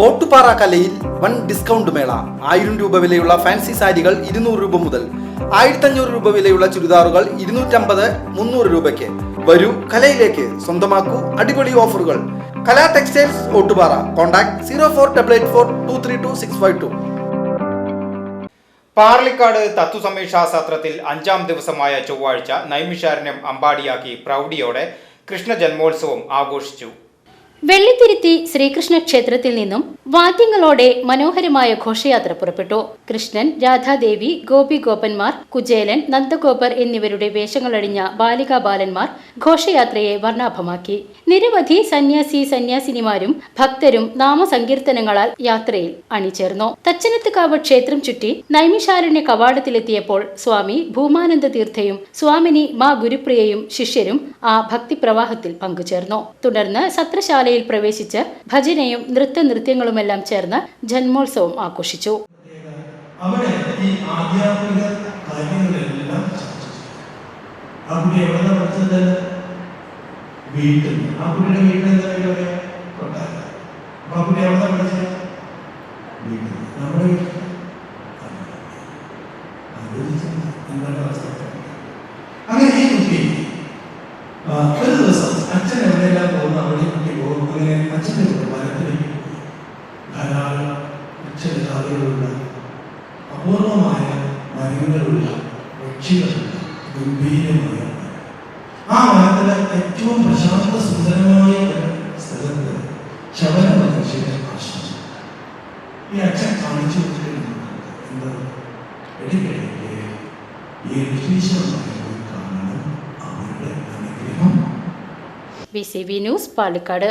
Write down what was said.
ഓട്ടുപാറ കലയിൽ വൻ ഡിസ്കൗണ്ട് മേള. ആയിരം രൂപ വിലയുള്ള ഫാൻസി സാരികൾ ഇരുന്നൂറ് രൂപ മുതൽ ആയിരത്തഞ്ഞൂറ് രൂപ വിലയുള്ള ചുരിദാറുകൾ ഇരുന്നൂറ്റമ്പത് മുന്നൂറ് രൂപയ്ക്ക്. വരൂ കലയിലേക്ക്. സ്വന്തമാക്കൂ അടിപൊളി ഓഫറുകൾ. Kala textiles Ottupara. Contact zero four double eight four two three two six five two. Parlikad തത്വസമീക്ഷാസത്രത്തിൽ അഞ്ചാം ദിവസമായ ചൊവ്വാഴ്ച നൈമിഷാരണ്യം അമ്പാടിയാക്കി പ്രൗഢിയോടെ കൃഷ്ണ ജന്മോത്സവം ആഘോഷിച്ചു. വെള്ളിത്തിരുത്തി ശ്രീകൃഷ്ണ ക്ഷേത്രത്തിൽ നിന്നും വാദ്യങ്ങളോടെ മനോഹരമായ ഘോഷയാത്ര പുറപ്പെട്ടു. കൃഷ്ണൻ രാധാദേവി ഗോപി ഗോപന്മാർ കുചേലൻ നന്ദഗോപർ എന്നിവരുടെ വേഷങ്ങളടിഞ്ഞ ബാലികാ ബാലന്മാർ ഘോഷയാത്രയെ വർണാഭമാക്കി. നിരവധി സന്യാസി സന്യാസിനിമാരും ഭക്തരും നാമസങ്കീർത്തനങ്ങളാൽ യാത്രയിൽ അണിചേർന്നു. തച്ചനത്തുകാവ് ക്ഷേത്രം ചുറ്റി നൈമിഷാരണ്യ കവാടത്തിലെത്തിയപ്പോൾ സ്വാമി ഭൂമാനന്ദ തീർത്ഥയും സ്വാമിനി മാ ഗുരുപ്രിയയും ശിഷ്യരും ആ ഭക്തിപ്രവാഹത്തിൽ പങ്കുചേർന്നു. തുടർന്ന് സത്രശാലയിൽ പ്രവേശിച്ച് ഭജനയും നൃത്ത നൃത്യങ്ങളുമെല്ലാം ചേർന്ന് ജന്മോത്സവം ആഘോഷിച്ചു. ആധ്യാത്മിക അങ്ങനെ ഒരു ദിവസം വനത്തിലേക്ക് പോയി ധാരാളം ഉച്ചജാതികളുള്ള അപൂർവമായ മരങ്ങളുള്ള പക്ഷികളുള്ള ഗംഭീരമായ ആ മരത്തിലെ ഏറ്റവും പ്രശാന്ത സുന്ദരമായ ഒരു സ്ഥലത്ത് ശബര മഹർഷിയുടെ ആശ്രമം. ഈ അച്ഛൻ കാണിച്ചു ഈ ഋഷീശ്വരന്മാരെ പോയി കാണണം. അവരുടെ B C B news Palakkad.